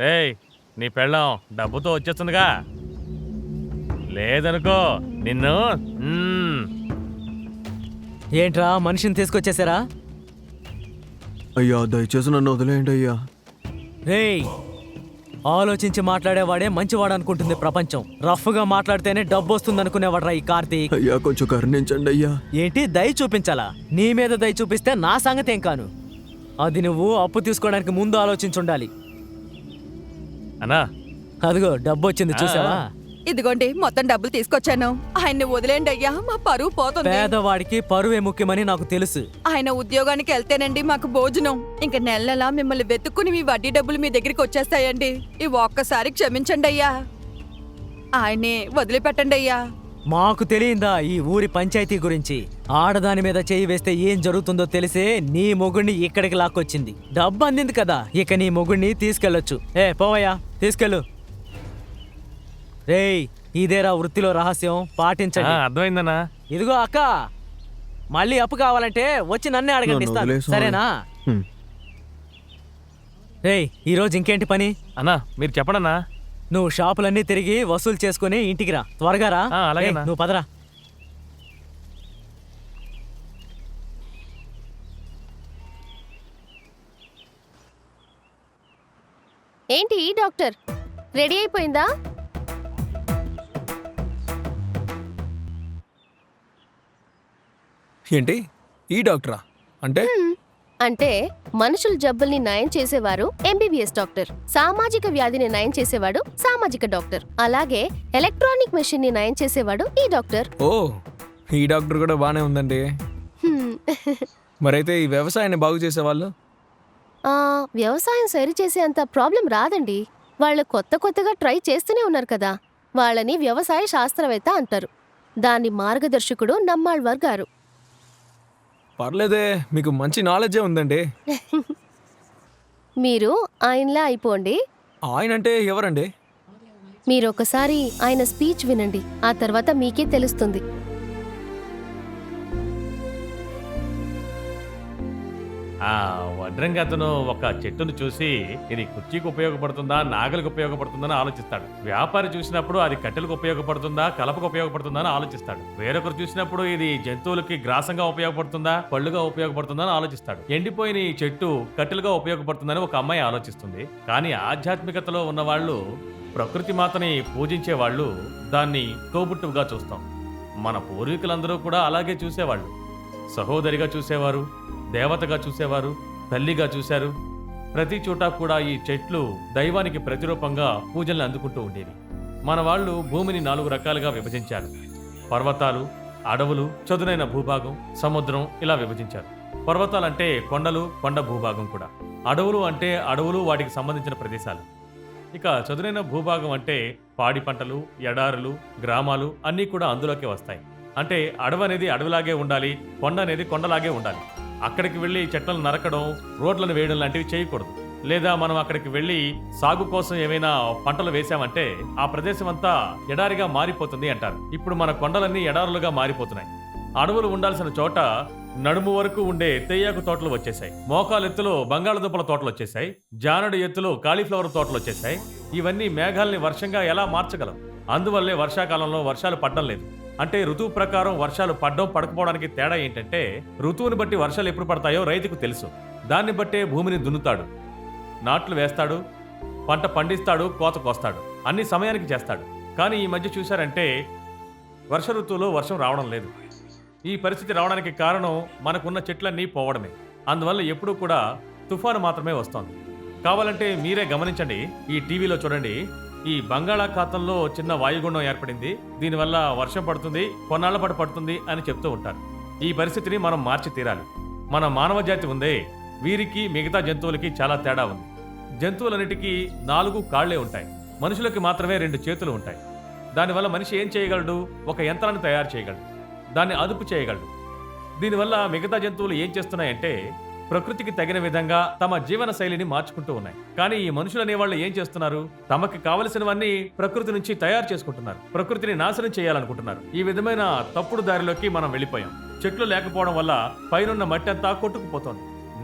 ఏయ్ నీ పెళ్ళం డబ్బుతో వచ్చేస్తుందిగా. లేదనుకో నిన్ను మ్మ్. ఏంట్రా మనిషిని తీసుకొచ్చేసారా? అయ్యా దయచేసి నన్ను వదిలేయండి అయ్యా. రేయ్ ఆలోచించి మాట్లాడేవాడే మంచివాడు అనుకుంటుంది ప్రపంచం. రఫ్గా మాట్లాడితేనే డబ్బు వస్తుంది అనుకునేవాడ్రా ఈ కార్తీక్. అయ్యా కొంచెం కరుణించండి అయ్యా. ఏంటి దయ చూపించాలా? నీ మీద దయ చూపిస్తే నా సంగతి ఏం కాను? అది నువ్వు అప్పు తీసుకోవడానికి ముందు ఆలోచించుండాలి. అన్నా. అదిగో డబ్బు వచ్చింది చూసావా? ఇదిగోండి మొత్తం డబ్బులు తీసుకొచ్చాను. ఆయన్ని వదిలేండి అయ్యా మా పరువు పోతుంది. పేదవాడికి పరువే ముఖ్యమని నాకు తెలుసు. ఆయన ఉద్యోగానికి వెళ్తేనండి మాకు భోజనం. ఇంక నెల నెలా మిమ్మల్ని వెతుక్కుని మీ వడ్డీ డబ్బులు మీ దగ్గరికి వచ్చేస్తాయండి. ఈ ఒక్కసారి క్షమించండి అయ్యా. ఆయన్ని వదిలిపెట్టండి అయ్యా. మాకు తెలియందా ఈ ఊరి పంచాయతీ గురించి? ఆడదాని మీద చేయి వేస్తే ఏం జరుగుతుందో తెలిసే నీ మొగుడిని ఇక్కడికి లాక్కొచ్చింది. డబ్బు అందింది కదా ఇక నీ మొగుడిని తీసుకెళ్ళొచ్చు. ఏ పోవయ్యా తీసుకెళ్ళు. రేయ్ ఇదేరా వృత్తిలో రహస్యం ఆ, పాటించండి అర్థమైందన్నా. ఇదిగో అక్క మళ్ళీ అప్పు కావాలంటే వచ్చి నన్నే అడగండి ఇస్తాను. సరేనా. రేయ్ ఈరోజు ఇంకేంటి పని? అన్నా మీరు చెప్పడన్నా నువ్వు షాపులన్నీ తిరిగి వసూలు చేసుకుని ఇంటికి రా. త్వరగా రా. ఆ. ఏయ్, నువ్వు పదరా. ఏంటి ఈ డాక్టర్? రెడీ అయిపోయిందా? ఏంటి? ఈ డాక్టరా? అంటే? అంటే మనుషుల జబ్బుల్ని నయం చేసేవారు ఎంబీబీఎస్ డాక్టర్. సామాజిక వ్యాధిని నయం చేసేవాడు సామాజిక డాక్టర్. అలాగే ఎలక్ట్రానిక్ మెషిన్ని నయం చేసేవాడు ఈ డాక్టర్. ఓ ఈ డాక్టర్ కూడా బాగానే ఉందండి. మరైతే ఈ వ్యవసాయాన్ని బాగు చేసేవాళ్ళు? ఆ, వ్యవసాయం సరి చేసే అంత ప్రాబ్లం రాదండి. వాళ్ళు కొత్త కొత్తగా ట్రై చేస్తూనే ఉన్నారు కదా. వాళ్ళని వ్యవసాయ శాస్త్రవేత్త అంటారు. దాని మార్గదర్శకుడు నమ్మాళ్వార్ గారు. పర్లేదే మీకు మంచి నాలెడ్జే ఉందండి. మీరు ఆయనలా అయిపోండి. ఆయన అంటే ఎవరండి? మీరు ఒకసారి ఆయన స్పీచ్ వినండి ఆ తర్వాత మీకే తెలుస్తుంది. ఆ వడ్రంగి అతను ఒక చెట్టును చూసి ఇది కుర్చీకి ఉపయోగపడుతుందా నాగలికి ఉపయోగపడుతుందని ఆలోచిస్తాడు. వ్యాపారి చూసినప్పుడు అది కట్టెలకు ఉపయోగపడుతుందా కలపకు ఉపయోగపడుతుందా అని ఆలోచిస్తాడు. వేరొకరు చూసినప్పుడు ఇది జంతువులకి గ్రాసంగా ఉపయోగపడుతుందా పళ్ళుగా ఉపయోగపడుతుందా అని ఆలోచిస్తాడు. ఎండిపోయిన ఈ చెట్టు కట్టెలుగా ఉపయోగపడుతుందని ఒక అమ్మాయి ఆలోచిస్తుంది. కానీ ఆధ్యాత్మికతలో ఉన్న వాళ్ళు ప్రకృతి మాతని పూజించే వాళ్ళు దాన్ని తోబుట్టువుగా చూస్తాం. మన పూర్వీకులందరూ కూడా అలాగే చూసేవాళ్ళు. సహోదరిగా చూసేవారు దేవతగా చూసేవారు తల్లిగా చూశారు. ప్రతి చోట కూడా ఈ చెట్లు దైవానికి ప్రతిరూపంగా పూజల్ని అందుకుంటూ ఉండేవి. మన వాళ్ళు భూమిని నాలుగు రకాలుగా విభజించారు. పర్వతాలు అడవులు చదునైన భూభాగం సముద్రం ఇలా విభజించారు. పర్వతాలంటే కొండలు కొండ భూభాగం కూడా. అడవులు అంటే అడవులు వాటికి సంబంధించిన ప్రదేశాలు. ఇక చదునైన భూభాగం అంటే పాడి పంటలు ఎడారులు గ్రామాలు అన్నీ కూడా అందులోకి వస్తాయి. అంటే అడవి అనేది అడవిలాగే ఉండాలి కొండ అనేది కొండలాగే ఉండాలి. అక్కడికి వెళ్ళి చెట్లను నరకడం రోడ్లను వేయడం లాంటివి చేయకూడదు. లేదా మనం అక్కడికి వెళ్ళి సాగు కోసం ఏమైనా పంటలు వేసామంటే ఆ ప్రదేశం అంతా ఎడారిగా మారిపోతుంది అంటారు. ఇప్పుడు మన కొండలన్నీ ఎడారులుగా మారిపోతున్నాయి. అడవులు ఉండాల్సిన చోట నడుము వరకు ఉండే తేయాకు తోటలు వచ్చేసాయి మోకాలు ఎత్తులో బంగాళదుంపల తోటలు వచ్చేసాయి జానడు ఎత్తులో కాలీఫ్లవర్ తోటలు వచ్చేసాయి ఇవన్నీ మేఘాల్ని వర్షంగా ఎలా మార్చగలం? అందువల్లే వర్షాకాలంలో వర్షాలు పడడం లేదు. అంటే ఋతువు ప్రకారం వర్షాలు పడడం పడకపోవడానికి తేడా ఏంటంటే ఋతువుని బట్టి వర్షాలు ఎప్పుడు పడతాయో రైతుకు తెలుసు. దాన్ని బట్టే భూమిని దున్నుతాడు. నాట్లు వేస్తాడు పంట పండిస్తాడు కోత కోస్తాడు. అన్ని సమయానికి చేస్తాడు. కానీ ఈ మధ్య చూశారంటే వర్ష ఋతువులో వర్షం రావడం లేదు. ఈ పరిస్థితి రావడానికి కారణం మనకున్న చెట్లన్నీ పోవడమే. అందువల్ల ఎప్పుడూ కూడా తుఫాను మాత్రమే వస్తోంది. కావాలంటే మీరే గమనించండి. ఈ టీవీలో చూడండి. ఈ బంగాళాఖాతంలో చిన్న వాయుగుండం ఏర్పడింది. దీనివల్ల వర్షం పడుతుంది కొన్నాళ్ళ పాటు పడుతుంది అని చెప్తూ ఉంటారు. ఈ పరిస్థితిని మనం మార్చి తీరాలి. మన మానవ జాతి ఉందే వీరికి మిగతా జంతువులకి చాలా తేడా ఉంది. జంతువులన్నిటికీ నాలుగు కాళ్ళే ఉంటాయి. మనుషులకి మాత్రమే రెండు చేతులు ఉంటాయి. దానివల్ల మనిషి ఏం చేయగలడు? ఒక యంత్రాన్ని తయారు చేయగలడు. దాన్ని అదుపు చేయగలడు. దీనివల్ల మిగతా జంతువులు ఏం చేస్తున్నాయంటే ప్రకృతికి తగిన విధంగా తమ జీవన శైలిని మార్చుకుంటూ ఉన్నాయి. కానీ ఈ మనుషులు అనేవాళ్ళు ఏం చేస్తున్నారు? తమకి కావలసినవన్నీ ప్రకృతి నుంచి తయారు చేసుకుంటున్నారు. ప్రకృతిని నాశనం చేయాలనుకుంటున్నారు. ఈ విధమైన తప్పుడు దారిలోకి మనం వెళ్ళిపోయాం. చెట్లు లేకపోవడం వల్ల పైనున్న మట్టి అంతా కొట్టుకుపోతోంది.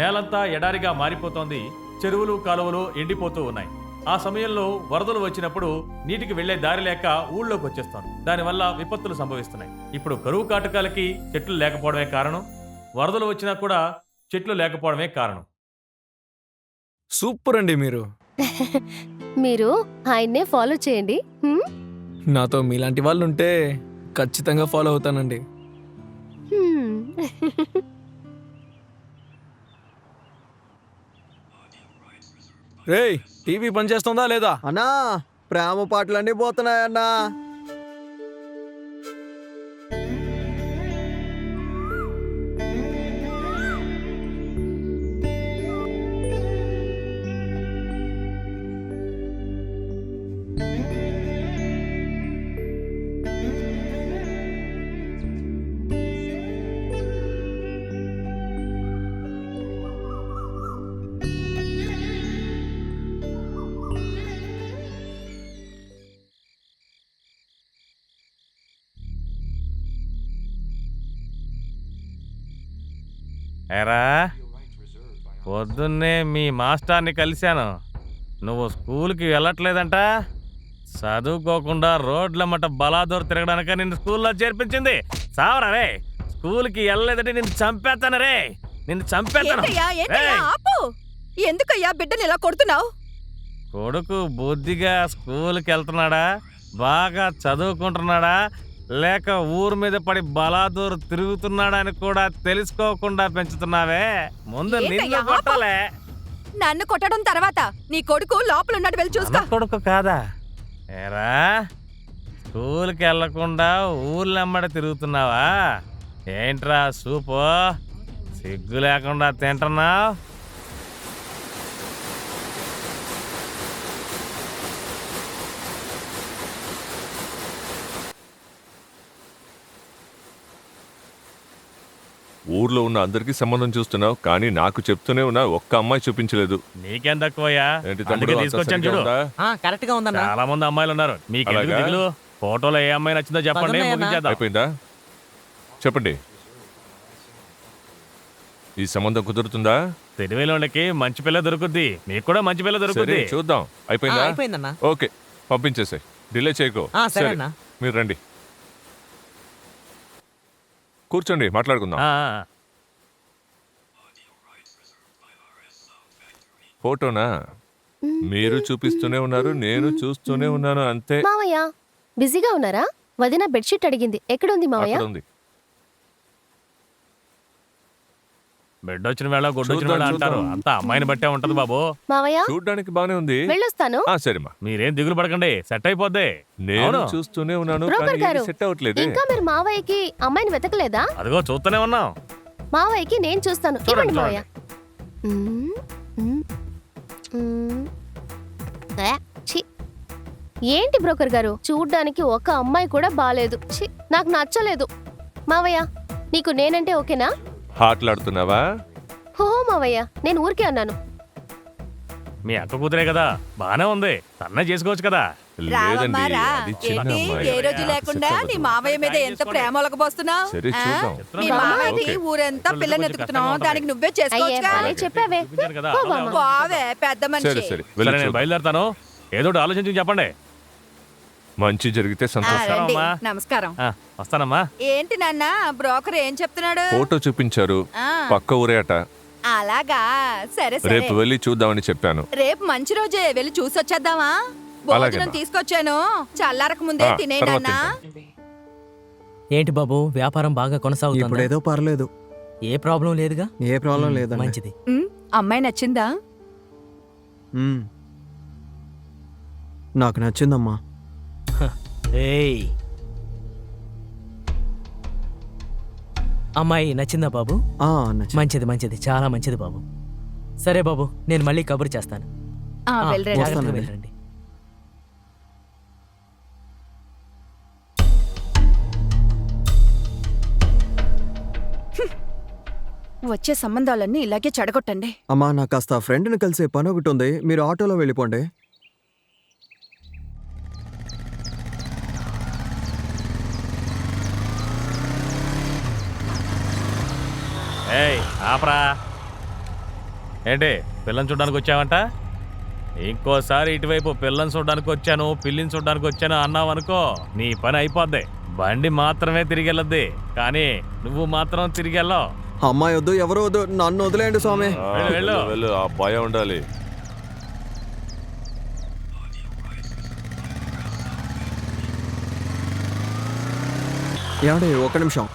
నేలంతా ఎడారిగా మారిపోతోంది. చెరువులు కాలువలు ఎండిపోతూ ఉన్నాయి. ఆ సమయంలో వరదలు వచ్చినప్పుడు నీటికి వెళ్ళే దారి లేక ఊళ్ళోకి వచ్చేస్తాను దానివల్ల విపత్తులు సంభవిస్తున్నాయి. ఇప్పుడు కరువు కాటకాలకి చెట్లు లేకపోవడమే కారణం. వరదలు వచ్చినా కూడా చెట్లు లేకపోవడమే కారణం. సూపర్ అండి మీరు. మీరు ఆయన్నే ఫాలో చేయండి. హ్మ్? నాతో మీలాంటి వాళ్ళు ఉంటే ఖచ్చితంగా ఫాలో అవుతానండి. హ్మ్. రేయ్ టీవీ పనిచేస్తుందా లేదా? అన్నా ప్రేమ పాటలన్నీ పోతున్నాయన్నా. ఎరా పొద్దున్నే మీ మాస్టర్ని కలిశాను. నువ్వు స్కూల్కి వెళ్ళట్లేదంట? చదువుకోకుండా రోడ్లమ్మట బలాదూర్ తిరగడానిక నిన్ను స్కూల్లో చేర్పించింది. సావరా రే స్కూల్కి వెళ్ళలేదంటే నిన్ను చంపేస్తాను రే. నిన్ను చంపేస్తాను ఏంటయ్యా ఏంటయ్యా రేయ్, ఆపు! ఎందుకయ్యా బిడ్డని ఇలా కొడుతున్నావు? కొడుకు బుద్ధిగా స్కూల్కి వెళ్తున్నాడా బాగా చదువుకుంటున్నాడా? లేక ఊరు మీద పడి బలాదూర్ తిరుగుతున్నాడా అని కూడా తెలుసుకోకుండా పెంచుతున్నావే. ముందు నిన్ను ఆపు. కొట్టాలే. నన్ను కొట్టడం తర్వాత నీ కొడుకు లోపల ఉన్నాడు వెళ్ళి చూసుకో. కొడుకు కాదా? ఏరా స్కూల్కి వెళ్ళకుండా ఊర్లమ్మడి తిరుగుతున్నావా? ఏంట్రా సూపు? సిగ్గు లేకుండా తింటున్నావు? ఊర్లో ఉన్న అందరికీ సంబంధం చూస్తున్నావు కానీ నాకు చెప్తూనే ఉన్నా ఒక్క అమ్మాయి చూపించలేదు. నీకేం తక్కువయ్యా? ఏంటి అందుకే తమ్ముడు అంతా తీసుకొచ్చాను సరిగ్గా చూడు. ఉందా? కరెక్ట్గా ఉందన్నా. చాలా మంది అమ్మాయిలు ఉన్నారు. మీకు ఎందుకు అలాగా? దిగులు? ఫోటోలో ఏ అమ్మాయి నచ్చిందో చెప్పండి. ముగించేద్దాం. అయిపోయిందా? చెప్పండి. ఈ సంబంధం కుదురుతుందా? తెలివిలోనికి మంచి పిల్ల దొరుకుద్ది. మీకు కూడా మంచి పిల్ల సరే దొరుకుద్ది. చూద్దాం. అయిపోయిందా? అయిపోయిందన్నా. ఓకే పంపించేసాయి. డిలే చేయకో. ఆ, సరే సరే అన్నా. మీరు రండి. కూర్చోండి మాట్లాడుకుందాం. ఆ, ఫోటోనా? మీరు చూపిస్తూనే ఉన్నారు నేను చూస్తూనే ఉన్నాను అంతే. మావయ్య బిజీగా ఉన్నారా? వదిన బెడ్షీట్ అడిగింది. ఎక్కడుంది మావయ్య? అక్కడ ఉంది బిడ్డ వచ్చిన వేళ గుడ్డు వచ్చిన చూద్దాం, వేళ అంటారు. చూద్దాం. అంతా అమ్మాయిని బట్టే ఉంటది బాబు. మావయ్య? చూడ్డానికి బానే ఉంది. వెళ్ళొస్తాను. ఆ సరేమా. మీరేం దిగులు పడకండి. సెట్ అయిపోద్ది. నేను అవును. చూస్తూనే ఉన్నాను బ్రోకర్ కానీ గారు, సెట్ అవ్వట్లేదే. ఇంకా మీరు మావయ్యకి అమ్మాయిని వెతకలేదా? అదిగో చూస్తూనే ఉన్నాం. మావయ్యకి నేను చూస్తాను. చూడండి, ఇవ్వండి మావయ్య. మ్మ్, మ్మ్, మ్మ్. ఏ, ఛీ. ఏంటి బ్రోకర్ గారు? చూడ్డానికి ఒక అమ్మాయి కూడా బాలేదు. ఛీ, నాకు నచ్చలేదు. మావయ్య నీకు నేనంటే ఓకేనా? ఆటలాడుతున్నావా హో మావయ్య నేను ఊరికే అన్నాను. మీ అక్క కూతురే కదా బానే ఉంది తన్నే చేసుకోవచ్చు కదా. రావమ్మా లేదండి రా. అది చిన్న ఏంటి? అమ్మాయి. ఏ రోజు లేకుండా నీ. మావయ్య మీద ఎంత ప్రేమ ఒలకపోస్తున్నావు సరే చూద్దాం. మీ. ఊరంతా పిల్లని. దానికి నువ్వే అయ్యే చేసుకోవచ్చుగా చెప్పావే. చూపించాను కదా. బావే పెద్ద సరే మనిషి. సరే సరే వెళ్ళి నేను చూద్దాం. బయలుదేరుతాను. ఏదో ఒకటి ఆలోచించి చెప్పండి. మంచి జరిగితే సంతోషం. రండి. అమ్మా. నమస్కారం. ఆ, వస్తానమ్మా. ఏంటి నాన్న బ్రోకర్ ఏం చెప్తున్నాడు? ఫోటో చూపించారు. ఆ, పక్క ఊరే అట అలాగా? సరే సరే. రేపు వెళ్ళి చూద్దామని చెప్పాను. రేపు మంచి రోజే వెళ్ళి చూసొచ్చేద్దామా? భోజనం అలాగేనా. తీసుకొచ్చాను. చల్లారక ముందే ఆ, తినే తర్వాత నాన్న. ఏంటి బాబు వ్యాపారం బాగా కొనసాగుతుంది? ఇప్పుడేదో పర్లేదు. ఏ ప్రాబ్లం లేదుగా? ఏ ప్రాబ్లం లేదండి. మంచిది. ఉమ్, అమ్మాయి నచ్చిందా? మ్మ్. నాకు నచ్చిందమ్మా. ఏయ్. అమ్మాయి నచ్చిందా బాబు? ఆ, నచ్చింది. మంచిది మంచిది. చాలా మంచిది బాబు. సరే బాబు నేను మళ్ళీ కబురు చేస్తాను. ఆ, ఆ, వెళ్ళరండి. జాగ్రత్తగా వస్తానండి. వెళ్ళండి వచ్చే సంబంధాలన్నీ ఇలాగే చెడగొట్టండి. అమ్మా నాకు కాస్త ఫ్రెండ్ని కలిసే పని ఒకటి ఉంది. మీరు ఆటోలో వెళ్ళిపోండి. ఏయ్ ఆపరా. ఏంటి పిల్లని చూడడానికి వచ్చావంట? ఇంకోసారి ఇటువైపు పిల్లని చూడడానికి వచ్చాను పిల్లిని చూడడానికి వచ్చాను అన్నావు అనుకో నీ పని అయిపోద్ది. బండి మాత్రమే తిరిగి వెళ్ళద్ది. కానీ నువ్వు మాత్రం తిరిగి వెళ్ళావు. అమ్మాయి వద్దు ఎవరు వద్దు నన్ను వదిలేయండి స్వామి. వెళ్ళు, ఆ భయం ఉండాలి. ఏమండి ఒక నిమిషం.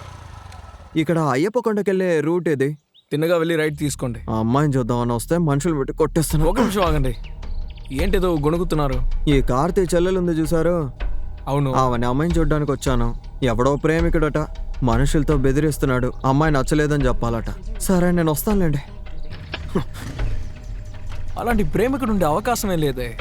ఇక్కడ అయ్యప్ప కొండకెళ్ళే రూట్ ఏది? తిన్నగా వెళ్ళి రైట్ తీసుకోండి. ఆ అమ్మాయిని చూద్దామని వస్తే మనుషులు పెట్టి కొట్టేస్తున్నారు. ఒక నిమిషం ఆగండి. ఏంటిదో గొణుకుతున్నారు ఈ కార్తీ చెల్లెలు ఉంది చూసారు? అవును. ఆమెని అమ్మాయిని చూడడానికి వచ్చాను. ఎవడో ప్రేమికుడట. మనుషులతో బెదిరిస్తున్నాడు. అమ్మాయి నచ్చలేదని చెప్పాలట. సరే నేను వస్తానులేండి. అలాంటి ప్రేమికుడు ఉండే అవకాశమే లేదే.